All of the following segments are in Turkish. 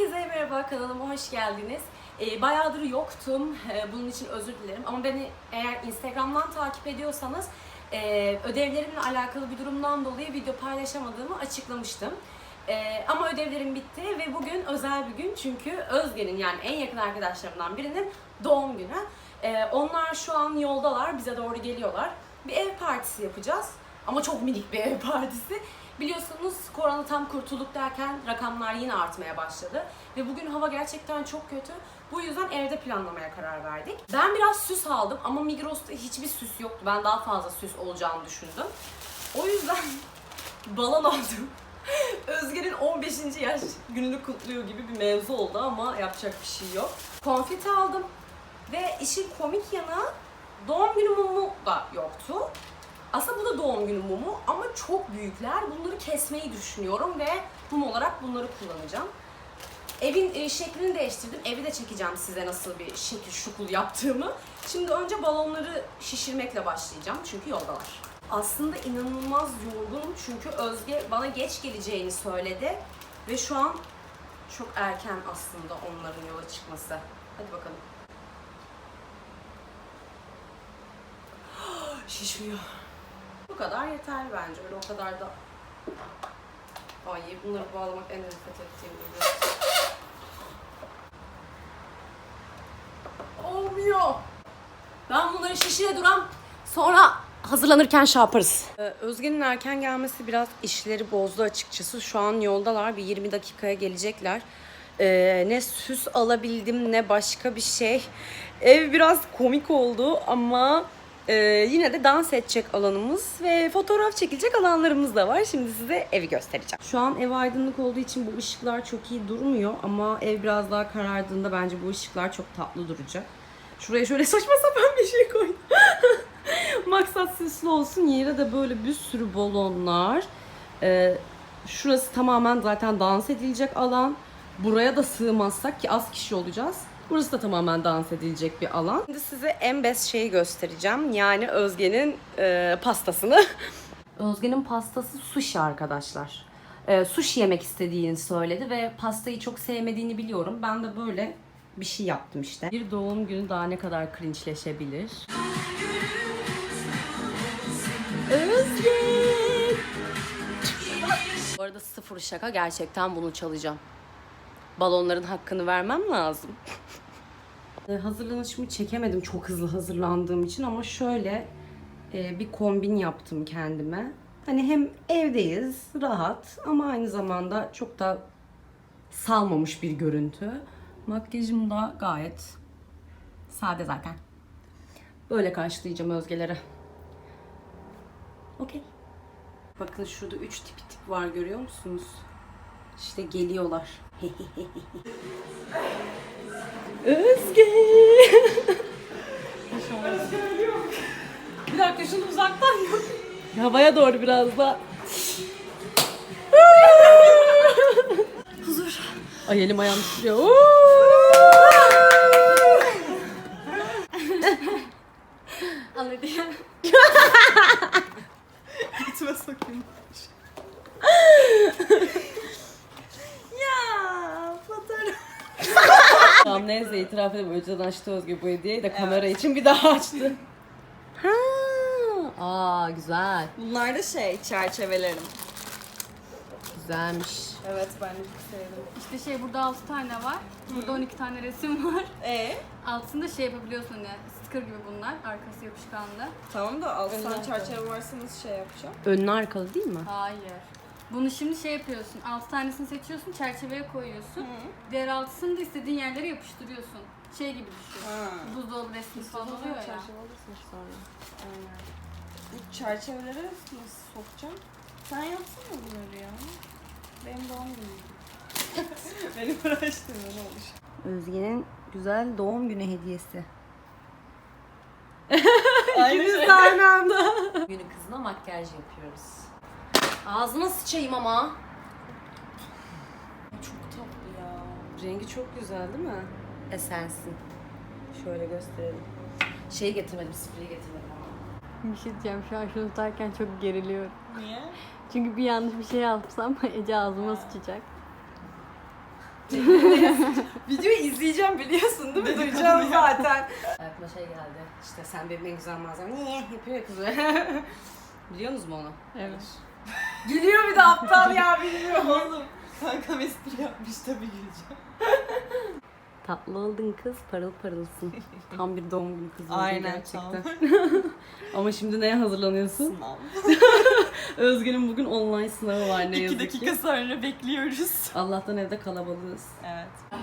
Herkese merhaba kanalıma hoş geldiniz. Ee, bayağıdır yoktum. Ee, bunun için özür dilerim. Ama beni eğer Instagram'dan takip ediyorsanız e, ödevlerimle alakalı bir durumdan dolayı video paylaşamadığımı açıklamıştım. Ee, ama ödevlerim bitti ve bugün özel bir gün çünkü Özge'nin yani en yakın arkadaşlarımdan birinin doğum günü. Ee, onlar şu an yoldalar, bize doğru geliyorlar. Bir ev partisi yapacağız. Ama çok minik bir ev partisi. Biliyorsunuz korona tam kurtulduk derken rakamlar yine artmaya başladı. Ve bugün hava gerçekten çok kötü. Bu yüzden evde planlamaya karar verdik. Ben biraz süs aldım ama Migros'ta hiçbir süs yoktu. Ben daha fazla süs olacağını düşündüm. O yüzden balon aldım. Özge'nin 15. yaş gününü kutluyor gibi bir mevzu oldu ama yapacak bir şey yok. Konfeti aldım. Ve işin komik yanı doğum günü mumu da yoktu. Aslında bu da doğum günü mumu ama çok büyükler. Bunları kesmeyi düşünüyorum ve mum olarak bunları kullanacağım. Evin e, şeklini değiştirdim. Evi de çekeceğim size nasıl bir şekil şukul yaptığımı. Şimdi önce balonları şişirmekle başlayacağım çünkü yoldalar. Aslında inanılmaz yorgunum çünkü Özge bana geç geleceğini söyledi ve şu an çok erken aslında onların yola çıkması. Hadi bakalım. Şişmiyor. Kadar yeterli bence. Öyle o kadar da... Ay bunları bağlamak en nefret ettiğim gibi. Olmuyor. Ben bunları şişire duram. Sonra hazırlanırken şey yaparız. Ee, Özge'nin erken gelmesi biraz işleri bozdu açıkçası. Şu an yoldalar. Bir 20 dakikaya gelecekler. Ee, ne süs alabildim ne başka bir şey. Ev biraz komik oldu ama e, yine de dans edecek alanımız ve fotoğraf çekilecek alanlarımız da var. Şimdi size evi göstereceğim. Şu an ev aydınlık olduğu için bu ışıklar çok iyi durmuyor ama ev biraz daha karardığında bence bu ışıklar çok tatlı duracak. Şuraya şöyle saçma sapan bir şey koydum. Maksat süslü olsun. Yere de böyle bir sürü balonlar. Ee, şurası tamamen zaten dans edilecek alan. Buraya da sığmazsak ki az kişi olacağız. Burası da tamamen dans edilecek bir alan. Şimdi size en best şeyi göstereceğim. Yani Özge'nin e, pastasını. Özge'nin pastası sushi arkadaşlar. E, sushi yemek istediğini söyledi ve pastayı çok sevmediğini biliyorum. Ben de böyle bir şey yaptım işte. Bir doğum günü daha ne kadar cringe'leşebilir. Özge! Bu arada sıfır şaka gerçekten bunu çalacağım. Balonların hakkını vermem lazım. E, Hazırlanışımı çekemedim çok hızlı hazırlandığım için ama şöyle e, bir kombin yaptım kendime. Hani hem evdeyiz, rahat ama aynı zamanda çok da salmamış bir görüntü. Makyajım da gayet sade zaten. Böyle karşılayacağım Özge'lere. Okey. Bakın şurada üç tipi tip var görüyor musunuz? İşte geliyorlar. Özge. Bir dakika şunu uzaktan yok. Havaya doğru biraz da. Huzur. Ay elim ayağım titriyor. Tamam neyse itiraf edeyim. Önceden açtı Özge bu hediyeyi de kamera için bir daha açtı. Ha, aa güzel. Bunlar da şey çerçevelerim. Güzelmiş. Evet ben de çok sevdim. İşte şey burada 6 tane var. Burada 12 tane resim var. E Altında şey yapabiliyorsun hani sticker gibi bunlar. Arkası yapışkanlı. tamam da altı tane çerçeve varsa nasıl şey yapacağım? Önlü arkalı değil mi? Hayır. Bunu şimdi şey yapıyorsun. 6 tanesini seçiyorsun, çerçeveye koyuyorsun. Diğer altısını da istediğin yerlere yapıştırıyorsun. Şey gibi düşün. Ha. Buzdolabı resmi falan oluyor ya. Çerçeve alırsın sonra. Aynen. Bu çerçeveleri nasıl sokacağım? Sen yapsana bunları ya. Benim doğum günüm. Benim uğraştığım ne olmuş? Özge'nin güzel doğum günü hediyesi. İkimiz şey. de aynı anda. Günü kızına makyaj yapıyoruz. Ağzıma sıçayım ama. Çok tatlı ya. Rengi çok güzel değil mi? Esensin. Şöyle gösterelim. Şeyi getirmedim, spreyi getirmedim ama. Bir şey diyeceğim şu an şunu tutarken çok geriliyorum. Niye? Çünkü bir yanlış bir şey yapsam Ece ağzıma sıçacak. Videoyu izleyeceğim biliyorsun değil mi? Duyacağım zaten. Aklıma şey geldi. İşte sen benim en güzel malzemem. Niye yapıyor kızı? Biliyor musunuz mu onu? Evet. Gülüyor bir de aptal ya bilmiyor. Oğlum kankam espri yapmış tabii güleceğim. Tatlı oldun kız, parıl parılsın. Tam bir doğum günü kızı oldun Aynen, gerçekten. Ama şimdi neye hazırlanıyorsun? Sınav. Özge'nin bugün online sınavı var ne İki yazık dakika ki. sonra bekliyoruz. Allah'tan evde kalabalığız. Evet.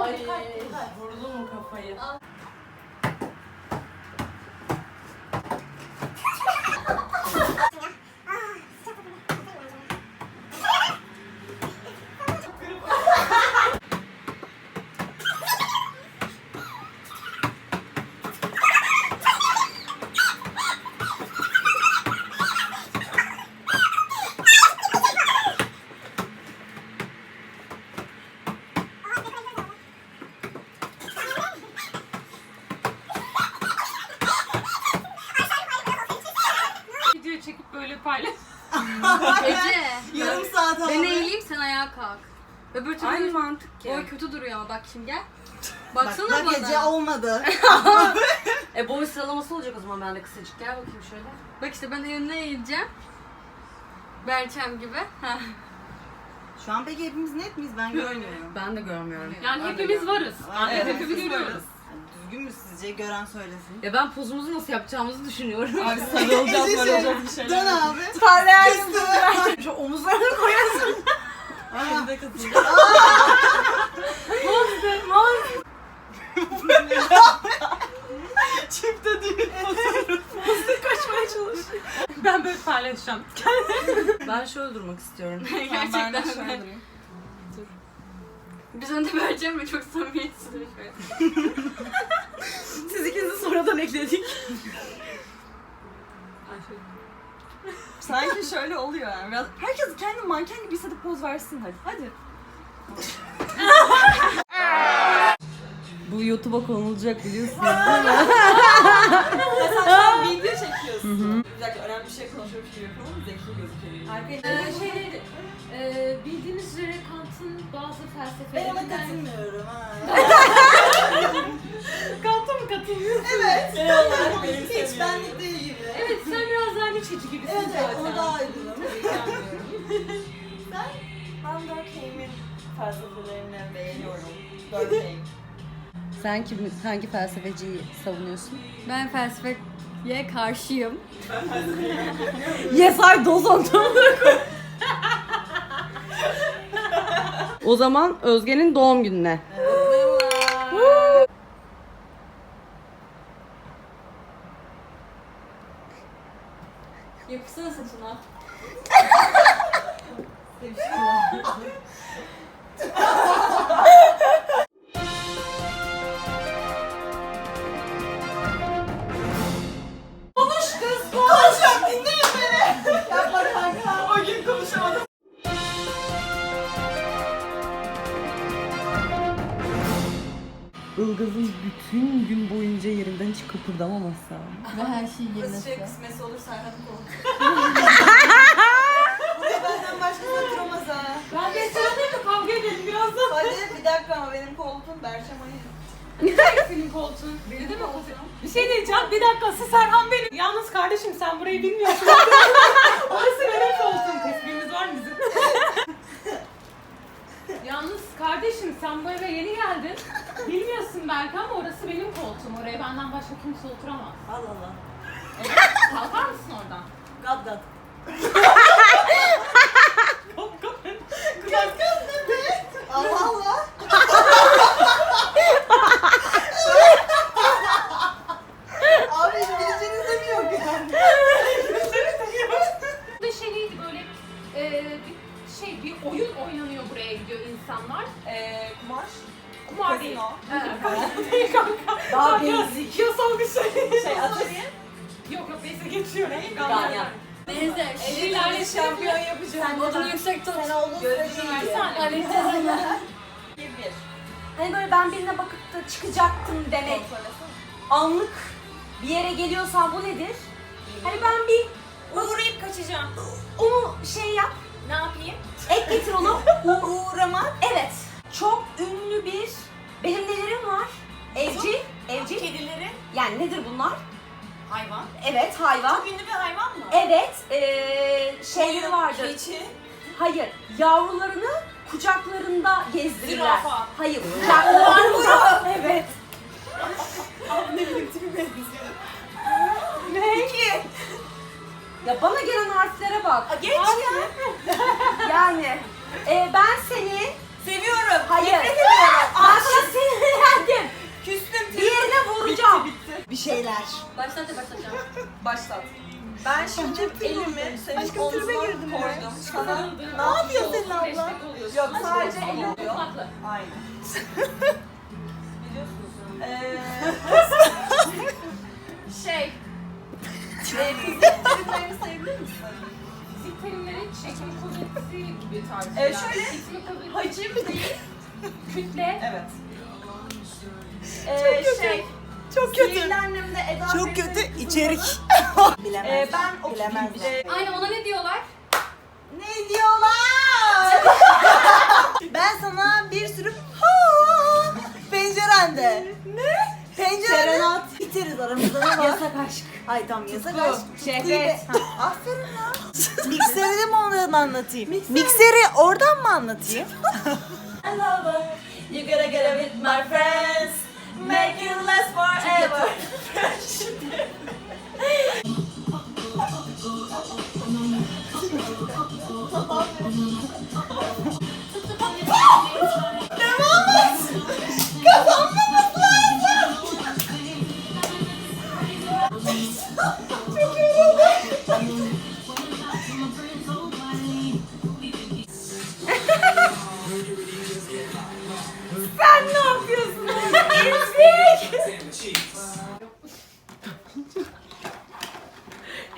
Ay, vurdun mu kafayı? Eğileyim sen ayağa kalk. Öbür türlü Aynı mantık ki. boy kötü duruyor ama bak şimdi gel. Bak, Baksana bak bana. Ece olmadı. E boy sıralaması olacak o zaman ben de kısacık. Gel bakayım şöyle. Bak işte ben önüne eğileceğim. Berçem gibi. Şu an peki hepimiz net miyiz? Ben görmüyorum. Ben de görmüyorum. Yani hepimiz varız. Evet, Evet, hepimiz hepimiz görüyoruz. Düzgün mü sizce? Gören söylesin. Ya ben pozumuzu nasıl yapacağımızı düşünüyorum. Abi sarı olacağız, böyle olacağız bir şeyler. Dön abi. Parlayan Şu omuzlarını koyasın. Aa, da katıldı. Çifte düğün. Kaçmaya çalışıyor. Ben böyle paylaşacağım. Ben şöyle durmak istiyorum. Gerçekten Ben şöyle durayım. Biz önde Berçem ve çok samimiyetsiz şöyle. Siz ikinizi sonradan ekledik. Sanki şöyle oluyor yani. Biraz herkes kendi manken gibi hissedip poz versin hadi. Hadi. Bu YouTube'a konulacak biliyorsunuz. Sen şu an video çekiyorsun. Bir dakika önemli bir şey konuşuyormuş gibi yapalım mı? Zeki gözükelim. Ee, şey, e, bildiğiniz üzere Kant'ın bazı Ben ona felsefelerinden... katılmıyorum ha. Kant'a mı katılmıyorsun? Evet. Hiç benlik değil gibi. Evet sen Nietzsche'ci gibisin Evet, evet, zaten. daha aydınım. Ben, ben Durkheim'in felsefelerini beğeniyorum. Durkheim. Sen kim, hangi felsefeciyi savunuyorsun? Ben felsefeye karşıyım. Yes I don't O zaman Özge'nin doğum gününe. Yapısana kıpırdamaması. Ve her şeyi Kız şey yemesi. kısmesi olur Serhat kol. Buraya benden başkası oturamaz ha. Ben de sana da kavga edelim birazdan. Hadi bir dakika ama benim koltuğum Berçem Ayı. Senin koltuğun. Ne demek o senin? Bir şey diyeceğim. Bir dakika Serhan benim. Yalnız kardeşim sen burayı bilmiyorsun. Orası benim koltuğum. Tesbihimiz var mı bizim? Yalnız kardeşim sen bu eve yeni geldin. Bilmiyorsun belki ama orası benim koltuğum. Oraya benden başka kimse oturamaz. Allah Allah. Kalkar mısın oradan? Daha basic. Yasal bir şey. Şey atölye. Yok yok neyse geçiyorum. Ganyan. Neyse. Şiirlerle şampiyon yapacağım. Modunu yüksek tut. Sen oldun Bir saniye. Halledeceğiz onu. Bir bir. Hani böyle ben birine bakıp da çıkacaktım demek. Anlık bir yere geliyorsan bu nedir? Hani ben bir Uğrayıp kaçacağım. Onu şey yap. Ne yapayım? Ek getir onu. Yani nedir bunlar? Hayvan. Evet hayvan. Çok ünlü bir hayvan mı? Evet. Ee, şeyleri vardır. Keçi. Hayır. Yavrularını kucaklarında gezdirirler. Zürafa. Hayır. Kucaklarında. evet. ne bileyim tipi benziyor. Ne? Ya bana gelen harflere bak. Geç ya. Yani e, ben seni Seviyorum. hayır. Nefret ediyorum. Ben sana sinirlendim. Küstüm. Bir yerine vuracağım. Bir şeyler. Başlat da başlatacağım. Başlat. Ben şimdi elimi senin omzuna koydum. Sana Ne yapıyor senin abla? Yok sadece elim oluyor. Aynen. Biliyorsunuz. Ee, Şey. e, fizik terimlerini sayabilir misin? Fizik terimleri çekim kuvveti gibi tarzı. Ee, şöyle, İsmi kuvveti. Hacim değil. Kütle. Evet. Ee, şey, Çok sihirli annemde Eda Çok kötü kızı içerik. Bilemez. Ee, ben o Bilemezler. e, Aynen ona ne diyorlar? Ne diyorlar? ben sana bir sürü ha pencerende. Ne? Pencerende. Serenat. Biteriz aramızda ne var? yasak aşk. Ay tamam yasak Tutku, aşk. şehvet. Tutkuyu be- Ha, Aferin lan. Mikseri de mi oradan anlatayım? Mikseri oradan mı anlatayım? You gotta get it with my friends. Make it last forever.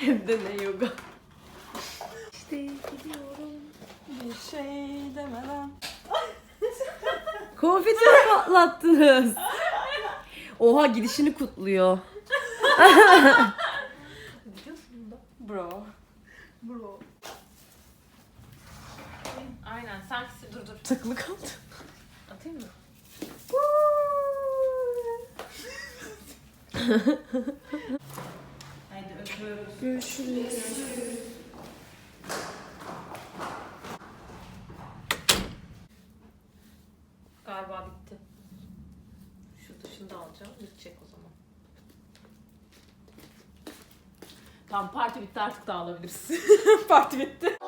Hem de ne yoga. Bir şey demeden. Konfetini patlattınız. Oha gidişini kutluyor. Bro. Bro. Aynen. Sanki dur dur. Takılı kaldı. Atayım mı? Görüşürüz. Galiba bitti. Şu dışını da alacağım. Bitecek o zaman. Tamam parti bitti artık dağılabiliriz. parti bitti.